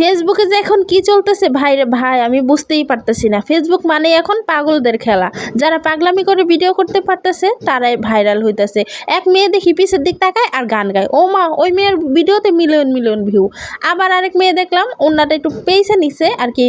ফেসবুকে যে এখন কি চলতেছে, ভাই রে ভাই, আমি বুঝতেই পারতেছি না। ফেসবুক মানে এখন পাগলদের খেলা। যারা পাগলামি করে ভিডিও করতে পারতেছে, তারাই ভাইরাল হইতেছে। এক মেয়ে দেখি পিছের দিক তাকায় আর গান গায়। ও মা, ওই মেয়ের ভিডিওতে মিলিয়ন মিলিয়ন ভিউ আবার আরেক মেয়ে দেখলাম ওনাটা একটু পেয়েছে নিছে, আর কি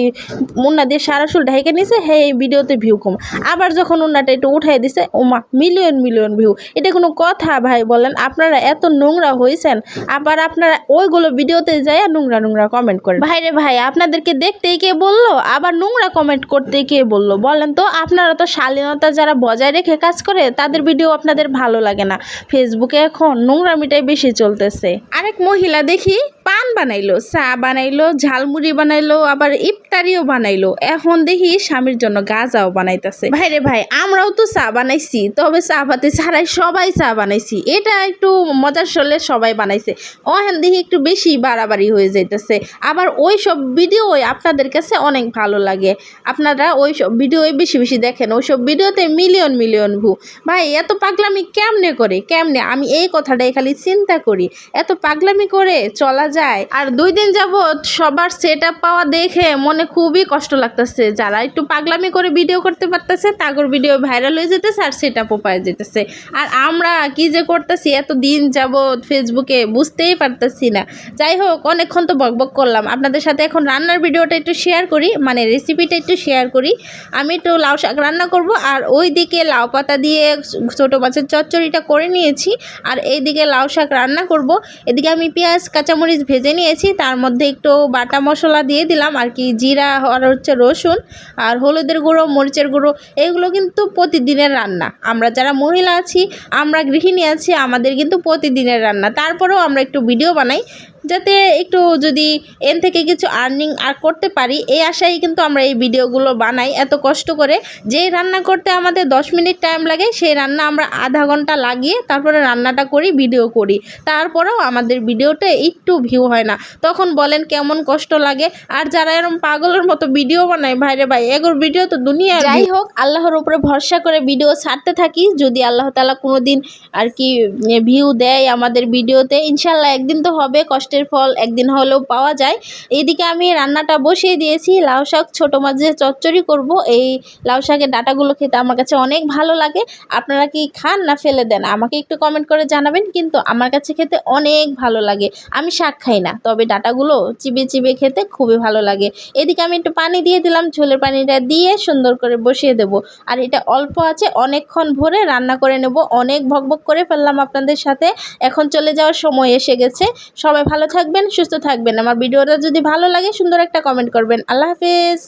ওনা দিয়ে সারা চুল ঢেকে নিছে, হে, এই ভিডিওতে ভিউ কম। আবার যখন ওনাটা একটু উঠাই দিছে, ও মা, মিলিয়ন মিলিয়ন ভিউ এটা কোনো কথা, ভাই, বলেন। আপনারা এত নোংরা হয়েছেন আবার আপনারা ওইগুলো ভিডিওতে যায় নোংরা নোংরা কমেন্ট করেন। ভাই রে ভাই, আপনাদেরকে দেখতেই কে বলল? আবার নোংরা কমেন্ট করতে কে বলল? বলেন তো, আপনারা তো শালীনতা যারা বজায় রেখে কাজ করে, তাদের ভিডিও আপনাদের ভালো লাগে না। ফেসবুকে এখন নোংরা নোংরামিটাই বেশি চলতেছে। আরেক মহিলা দেখি পান বানাইলো, চা বানাইলো, ঝালমুড়ি বানাইলো, আবার ইফতারিও বানাইলো। এখন দেখি স্বামীর জন্য গাজাও বানাইতেছে। ভাই রে ভাই, আমরাও তো চা বানাইছি, তবে চা পাতি ছাড়াই সবাই চা বানাইছি। এটা একটু মজার সলে সবাই বানাইছে। ওহেন দেখি একটু বেশি বাড়াবাড়ি হয়ে যাইতেছে। আবার ওই সব ভিডিওই আপনাদের কাছে অনেক ভালো লাগে। আপনারা ওই সব ভিডিওই বেশি বেশি দেখেন ওই সব ভিডিওতে মিলিয়ন মিলিয়ন ভু ভাই, এত পাগলামি কেমনে করে? কেমনে? আমি এই কথাটাই খালি চিন্তা করি। এত পাগলামি করে চলা যায়? আর দুই দিন যাবৎ সবার সেট পাওয়া দেখে মনে খুবই কষ্ট লাগতেছে। যারা একটু পাগলামি করে ভিডিও করতে পারতেছে, তাগর ভিডিও ভাইরাল হয়ে যেতেছে আর সেট আপও পাওয়া যেতেছে। আর আমরা কি যে করতেছি এত দিন যাবৎ ফেসবুকে বুঝতেই পারতেছি না। যাই হোক, অনেকক্ষণ তো বকবক করলাম। আপনাদের সাথে এখন রান্নার ভিডিওটা একটু শেয়ার করি মানে রেসিপিটা একটু শেয়ার করি। আমি একটু লাউ শাক রান্না করব, আর ওই দিকে লাউ পাতা দিয়ে ছোটো মাছের চচ্চড়িটা করে নিয়েছি। আর এইদিকে লাউ শাক রান্না করব। এদিকে আমি পেঁয়াজ, কাঁচামরিচ ভেজে নিয়েছি। তার মধ্যে একটু বাটা মশলা দিয়ে দিলাম। আর কি জিরা, আর হচ্ছে রসুন, আর হলুদের গুঁড়ো, মরিচের গুঁড়ো, এগুলো কিন্তু প্রতিদিনের রান্না। আমরা যারা মহিলা আছি, আমরা গৃহিণী আছি, আমাদের কিন্তু প্রতিদিনের রান্না। তারপরেও আমরা একটু ভিডিও বানাই। যাতে একটু যদি এন থেকে কিছু আর্নিং আর করতে পারি, এই আশায় কিন্তু আমরা এই ভিডিওগুলো বানাই এত কষ্ট করে। যেই রান্না করতে আমাদের দশ মিনিট টাইম লাগে, সেই রান্না আমরা আধা ঘণ্টা লাগিয়ে তারপরে রান্নাটা করি ভিডিও করি। তারপরেও আমাদের ভিডিওটা একটু ভিউ হয় না। তখন বলেন কেমন কষ্ট লাগে। আর যারা এরকম পাগলের মতো ভিডিও বানায়, ভাইরে ভাই এগোর ভিডিও তো দুনিয়া যাই হোক, আল্লাহর উপরে ভরসা করে ভিডিও ছাড়তে থাকি। যদি আল্লাহ তালা কোনো দিন আর কি ভিউ দেয় আমাদের ভিডিওতে ইনশাল্লাহ একদিন তো হবে কষ্টের ফল একদিন হলেও পাওয়া যায়। এদিকে আমি রান্নাটা বসিয়ে দিয়েছি। লাউ শাক, ছোটো মাঝে চচ্চড়ি করব। এই লাউ শাকের ডাটাগুলো খেতে আমার কাছে অনেক ভালো লাগে। আপনারা কি খান না ফেলে দেন? আমাকে একটু কমেন্ট করে জানাবেন। কিন্তু আমার কাছে খেতে অনেক ভালো লাগে। আমি শাক খাই না, তবে ডাটাগুলো চিবিয়ে চিবিয়ে খেতে খুবই ভালো লাগে। এদিকে আমি একটু পানি দিয়ে দিলাম। ঝোলের পানিটা দিয়ে সুন্দর করে বসিয়ে দেব। আর এটা অল্প আছে, অনেকক্ষণ ভরে রান্না করে নেব। অনেক ভকভক করে ফেললাম আপনাদের সাথে। এখন চলে যাওয়ার সময় এসে গেছে। সবাই ভালো থাকবেন, সুস্থ থাকবেন। আমার ভিডিওটা যদি ভালো লাগে, সুন্দর একটা কমেন্ট করবেন। আল্লাহ হাফেজ।